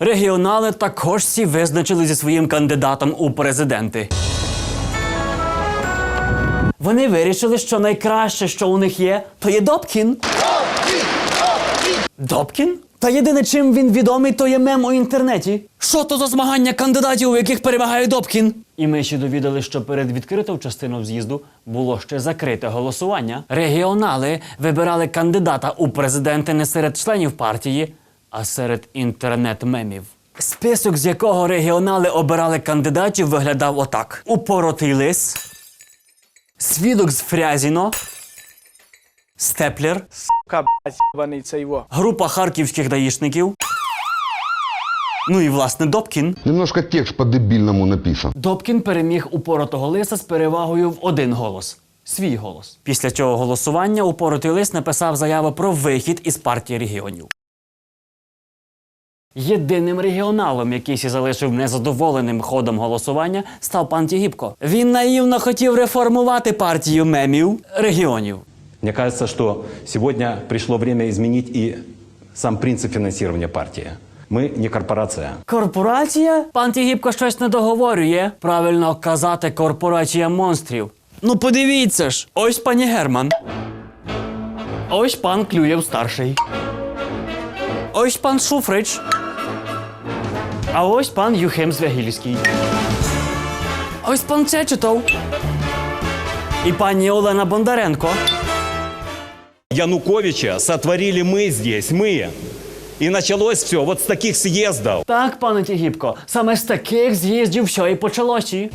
Регіонали також всі визначили зі своїм кандидатом у президенти. Вони вирішили, що найкраще, що у них є, то є Добкін. Добкін? Та єдине, чим він відомий, то є мем у інтернеті. Що то за змагання кандидатів, у яких перемагає Добкін? І ми ще довідали, що перед відкритою частиною з'їзду було ще закрите голосування. Регіонали вибирали кандидата у президенти не серед членів партії, а серед інтернет-мемів. Список, з якого регіонали обирали кандидатів, виглядав отак: Упоротий лис, свідок з Фрязіно, Степлер, Сука, це його. група харківських даїшників. Ну і власне Добкін. Немножко текст по-дебильному написан. Добкін переміг упоротого лиса з перевагою в один голос. Свій голос. Після цього голосування упоротий лис написав заяву про вихід із партії регіонів. Єдиним регіоналом, який сі залишив незадоволеним ходом голосування, став пан Тігіпко. Він наївно хотів реформувати партію мемів регіонів. Мне кажется, что сегодня пришло время изменить и сам принцип финансирования партии. Мы не корпорация. Корпорація? Пан Тігіпко щось не договорює. Правильно казати корпорація монстрів. Ну подивіться ж, ось пані Герман. Ось пан Клюєв старший. Ось пан Шуфрич. А ось пан Юхим Звягільський. Ось пан Чечетов. І пані Олена Бондаренко. Януковича сотворили мы здесь, мы. И началось все вот с таких съездов. Так, пане Тігіпко, саме з таких з'їздів все і почалося.